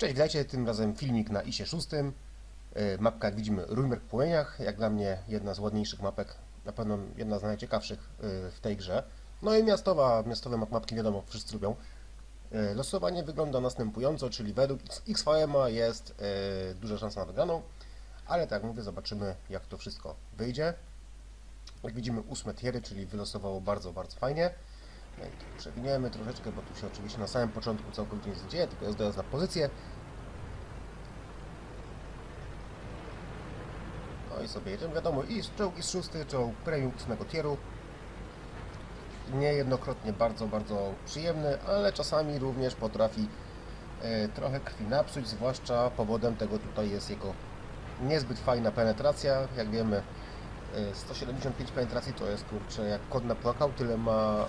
Cześć, witajcie, tym razem filmik na ISie 6. Yy, Mapka, jak widzimy, Ruimer w płomieniach. Jak dla mnie jedna z ładniejszych mapek, na pewno jedna z najciekawszych yy, w tej grze. No i miastowa, miastowe map- mapki wiadomo, wszyscy lubią. Yy, Losowanie wygląda następująco, czyli według XVM jest duża szansa na wygraną, ale tak mówię, zobaczymy jak to wszystko wyjdzie. Jak widzimy, ósme tiery, czyli wylosowało bardzo, bardzo fajnie. I tu przewiniemy troszeczkę, bo tu się oczywiście na samym początku całkowicie nic nie dzieje, tylko jest dojazd na pozycję. No i sobie jedziemy, wiadomo, i czołg jest szósty, czołg premium ósmego tieru. Niejednokrotnie bardzo, bardzo przyjemny, ale czasami również potrafi e, trochę krwi napsuć, zwłaszcza powodem tego tutaj jest jego niezbyt fajna penetracja. Jak wiemy, 175 penetracji to jest kurczę jak kod napłakał, tyle ma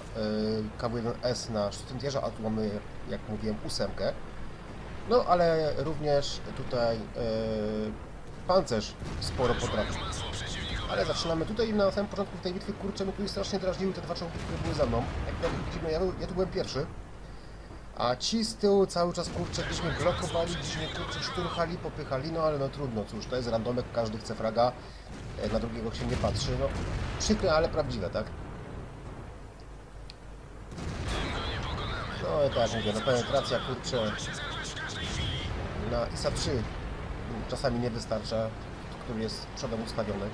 e, KW1S na szóstym tierze, a tu mamy, jak mówiłem, ósemkę. No ale również tutaj e, pancerz sporo potrafi. Ale zaczynamy tutaj na samym początku tej bitwy, kurczę, mnie tu strasznie drażniły te dwa czołgi, które były za mną. Jak widzimy, ja, ja tu byłem pierwszy. A ci z tyłu cały czas, kurczę, gdzieś blokowali, gdzieś mnie, kurczę, szturchali, popychali, no ale no trudno, cóż, to jest randomek, każdy chce fraga, e, na drugiego się nie patrzy, no przykre, ale prawdziwe, tak? No i tak mówię, no penetracja, kurczę, na ISA 3 czasami nie wystarcza, który jest przodem ustawiony.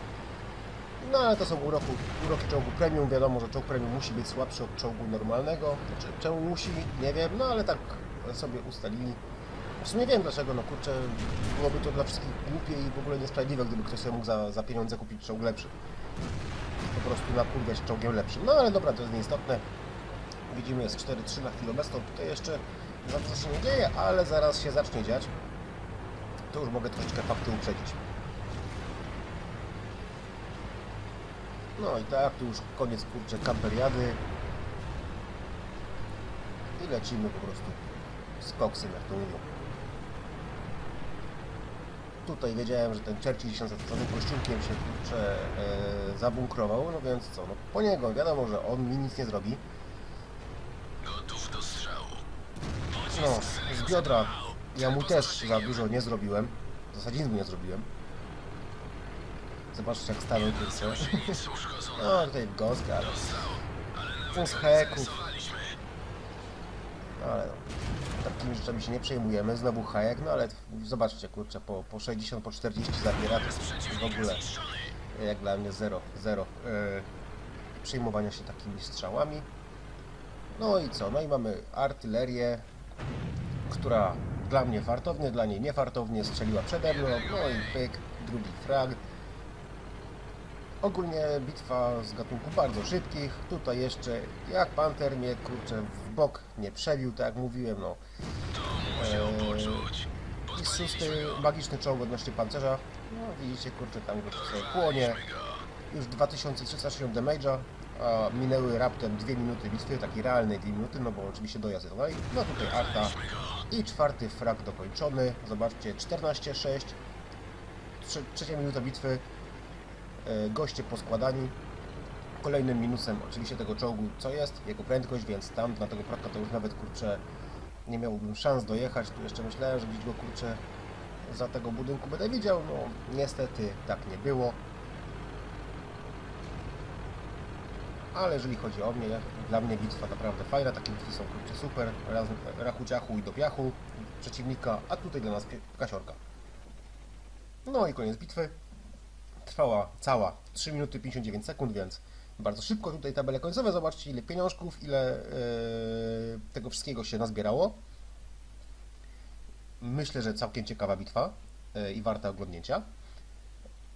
No ale to są uroki, uroki czołgu premium. Wiadomo, że czołg premium musi być słabszy od czołgu normalnego. Znaczy, czemu musi? Nie wiem, no ale tak sobie ustalili. W sumie wiem dlaczego, no kurczę, byłoby to dla wszystkich głupie i w ogóle niesprawiedliwe, gdyby ktoś sobie mógł za, za pieniądze kupić czołg lepszy. Po prostu nakurwiać czołgiem lepszym. No ale dobra, to jest nieistotne. Widzimy, jest 4-3 na chwilę obecną. Tutaj jeszcze za dużo się nie dzieje, ale zaraz się zacznie dziać. To już mogę troszeczkę fakty uprzedzić. No i tak, tu już koniec kurczę kamperiady. I lecimy po prostu z koksem, jak to mówią. Tutaj wiedziałem, że ten Churchill gdzieś tam za samym kościółkiem się kurczę e, zabunkrował, no więc co, no po niego wiadomo, że on mi nic nie zrobi. Gotów do strzału. No, z biodra ja mu też za dużo nie zrobiłem. W zasadzie nic mu nie zrobiłem. Zobaczcie jak. Nic uszkodzone. No tutaj z nawet heków. No ale no, takimi rzeczami się nie przejmujemy. Znowu hajek, no ale zobaczcie, kurczę, po, po 60, po 40 zabiera to jest w ogóle jak dla mnie zero, zero e, przejmowania się takimi strzałami. No i co? No i mamy artylerię, która dla mnie fartownie, dla niej niefartownie strzeliła przede mną. No i pyk, drugi frag. Ogólnie bitwa z gatunków bardzo szybkich. Tutaj jeszcze jak panter mnie kurczę w bok nie przebił, tak jak mówiłem, no. Eee. I szósty magiczny czołg odnośnie pancerza. No widzicie, kurczę, tam go sobie płonie. Już 2360 damage'a, a minęły raptem 2 minuty bitwy, takiej realnej 2 minuty, no bo oczywiście dojazd dalej. No tutaj Arta i czwarty frag dokończony. Zobaczcie, 14-6. Trze trzecia minuta bitwy. E, Goście poskładani. Kolejnym minusem oczywiście tego czołgu, co jest? Jego prędkość, więc tam na tego fraka to już nawet kurczę nie miałbym szans dojechać. Tu jeszcze myślałem, że gdzieś go kurczę za tego budynku będę widział. No niestety tak nie było. Ale jeżeli chodzi o mnie, dla mnie bitwa naprawdę fajna, takie bitwy są kurczę super, raz rachu ciachu i do piachu przeciwnika, a tutaj dla nas kasiorka. No i koniec bitwy. Trwała cała 3 minuty 59 sekund, więc bardzo szybko tutaj tabele końcowe. Zobaczcie ile pieniążków, ile yy, tego wszystkiego się nazbierało. Myślę, że całkiem ciekawa bitwa yy, i warta oglądnięcia.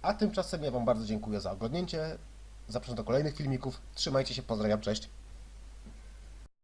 A tymczasem ja Wam bardzo dziękuję za oglądnięcie. Zapraszam do kolejnych filmików. Trzymajcie się, pozdrawiam, cześć.